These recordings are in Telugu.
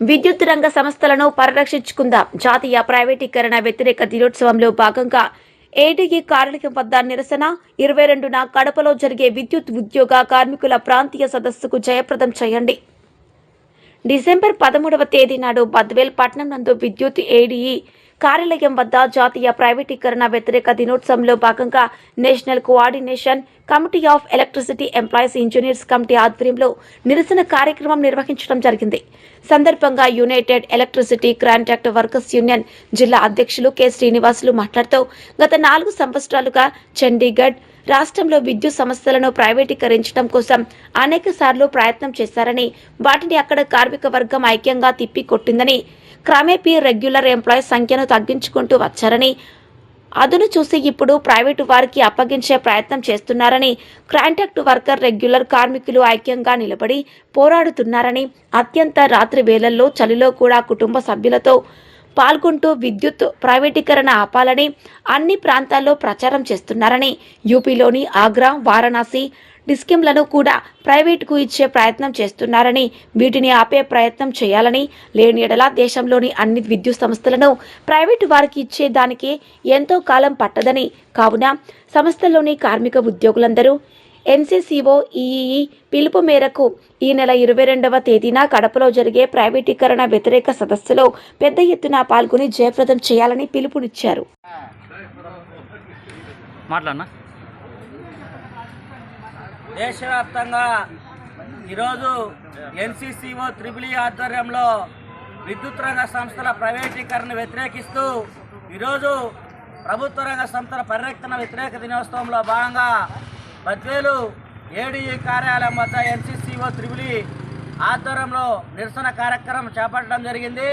విద్యుత్ రంగ సంస్థలను పరిరక్షించుకుందాం. జాతీయ ప్రైవేటీకరణ వ్యతిరేక దినోత్సవంలో భాగంగా ఏడీఈ కార్యాలయం వద్ద నిరసన ఇరవై రెండున కడపలో జరిగే విద్యుత్ ఉద్యోగ కార్మికుల ప్రాంతీయ సదస్సుకు జయప్రదం చేయండి. డిసెంబర్ పదమూడవ తేదీ నాడు బద్వేల్ పట్నం నందు విద్యుత్ ఏడీఈ కార్యాలయం వద్ద జాతీయ ప్రైవేటీకరణ వ్యతిరేక దినోత్సవంలో భాగంగా national coordination committee of electricity employees engineers committee ఆధ్వర్యంలో నిరసన కార్యక్రమం నిర్వహించడం జరిగింది. సందర్భంగా united electricity contract workers union జిల్లా అధ్యక్షులు కె శ్రీనివాసులు మాట్లాడుతూ గత నాలుగు సంవత్సరాలుగా చండీగఢ్ రాష్ట్రంలో విద్యుత్ సంస్థలను ప్రైవేటీకరించడం కోసం అనేక సార్లు ప్రయత్నం చేశారని వాటిని అక్కడ కార్మిక వర్గం ఐక్యంగా తిప్పికొట్టిందని క్రమేపీ రెగ్యులర్ ఎంప్లాయీస్ సంఖ్యను తగ్గించుకుంటూ వచ్చారని అదును చూసి ఇప్పుడు ప్రైవేటు వారికి అప్పగించే ప్రయత్నం చేస్తున్నారని కాంట్రాక్ట్ వర్కర్ రెగ్యులర్ కార్మికులు ఐక్యంగా నిలబడి పోరాడుతున్నారని అత్యంత రాత్రి వేళల్లో చలిలో కూడా కుటుంబ సభ్యులతో పాల్గొంటూ విద్యుత్ ప్రైవేటీకరణ ఆపాలని అన్ని ప్రాంతాల్లో ప్రచారం చేస్తున్నారని యూపీలోని ఆగ్రా వారణాసి డిస్కింలను కూడా ప్రైవేటుకు ఇచ్చే ప్రయత్నం చేస్తున్నారని వీటిని ఆపే ప్రయత్నం చేయాలని లేని ఎడల దేశంలోని అన్ని విద్యుత్ సంస్థలను ప్రైవేటు వారికి ఇచ్చే దానికి ఎంతో కాలం పట్టదని కావున సంస్థల్లోని కార్మిక ఉద్యోగులందరూ ఎన్సీసీఓ ఈఈఈ పిలుపు మేరకు ఈ నెల ఇరవై రెండవ తేదీన కడపలో జరిగే ప్రైవేటీకరణ వ్యతిరేక సదస్సులో పెద్ద ఎత్తున పాల్గొని జయప్రదం చేయాలని పిలుపునిచ్చారు. మాట్లాడనా? దేశవ్యాప్తంగా ఈరోజు ఎన్సీసీఓ త్రిబుల్ ఆధ్వర్యంలో విద్యుత్ రంగ సంస్థల ప్రైవేటీకరణ వ్యతిరేకిస్తూ ఈరోజు ప్రభుత్వ రంగ సంస్థల పరిరక్షణ వ్యతిరేక దినోత్సవంలో భాగంగా బద్వేలు ఏడీఈ కార్యాలయం వద్ద ఎన్సీసీఓ త్రిబులి ఆధ్వర్యంలో నిరసన కార్యక్రమం చేపట్టడం జరిగింది.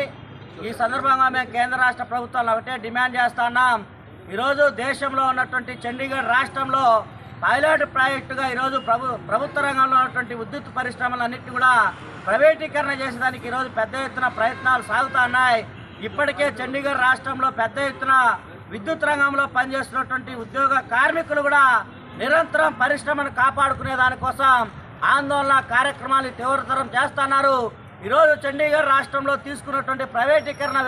ఈ సందర్భంగా మేము కేంద్ర రాష్ట్ర ప్రభుత్వాలను ఒకటే డిమాండ్ చేస్తున్నాం ఈరోజు దేశంలో ఉన్నటువంటి చండీగఢ్ రాష్ట్రంలో పైలట్ ప్రాజెక్టుగా ఈరోజు ప్రభు ప్రభుత్వ రంగంలో ఉన్నటువంటి విద్యుత్ పరిశ్రమలన్నింటినీ కూడా ప్రైవేటీకరణ చేసేదానికి ఈరోజు పెద్ద ఎత్తున ప్రయత్నాలు సాగుతున్నాయి ఇప్పటికే చండీగఢ్ రాష్ట్రంలో పెద్ద ఎత్తున విద్యుత్ రంగంలో పనిచేస్తున్నటువంటి ఉద్యోగ కార్మికులు కూడా నిరంతరం పరిశ్రమను కాపాడుకునే దానికోసం ఆందోళన కార్యక్రమాలు తీవ్రతరం చేస్తున్నారు. ఈరోజు చండీగఢ్ రాష్ట్రంలో తీసుకున్నటువంటి ప్రైవేటీకరణ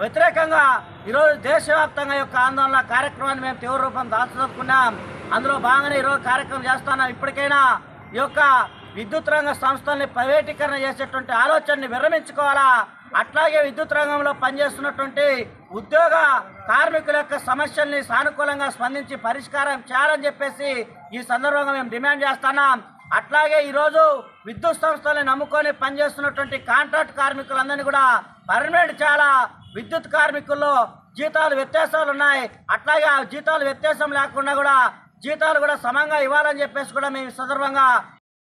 వ్యతిరేకంగా ఈరోజు దేశవ్యాప్తంగా యొక్క ఆందోళన కార్యక్రమాన్ని మేము తీవ్ర రూపం దాల్చుకున్నాం అందులో భాగంగా ఈరోజు కార్యక్రమం చేస్తున్నాం. ఇప్పటికైనా ఈ యొక్క విద్యుత్ రంగ సంస్థల్ని ప్రైవేటీకరణ చేసేటువంటి ఆలోచనని విరమించుకోవాలా? అట్లాగే విద్యుత్ రంగంలో పనిచేస్తున్నటువంటి ఉద్యోగ కార్మికుల యొక్క సమస్యల్ని సానుకూలంగా స్పందించి పరిష్కారం చేయాలని చెప్పేసి ఈ సందర్భంగా మేము డిమాండ్ చేస్తున్నాం. అట్లాగే ఈరోజు విద్యుత్ సంస్థల్ని నమ్ముకొని పనిచేస్తున్నటువంటి కాంట్రాక్ట్ కార్మికులందరినీ కూడా పర్మనెంట్ చాలా విద్యుత్ కార్మికుల్లో జీతాలు వ్యత్యాసాలు ఉన్నాయి. అట్లాగే ఆ జీతాలు వ్యత్యాసం లేకుండా కూడా జీతాలు కూడా సమంగా ఇవ్వాలని చెప్పేసి కూడా మేము సందర్భంగా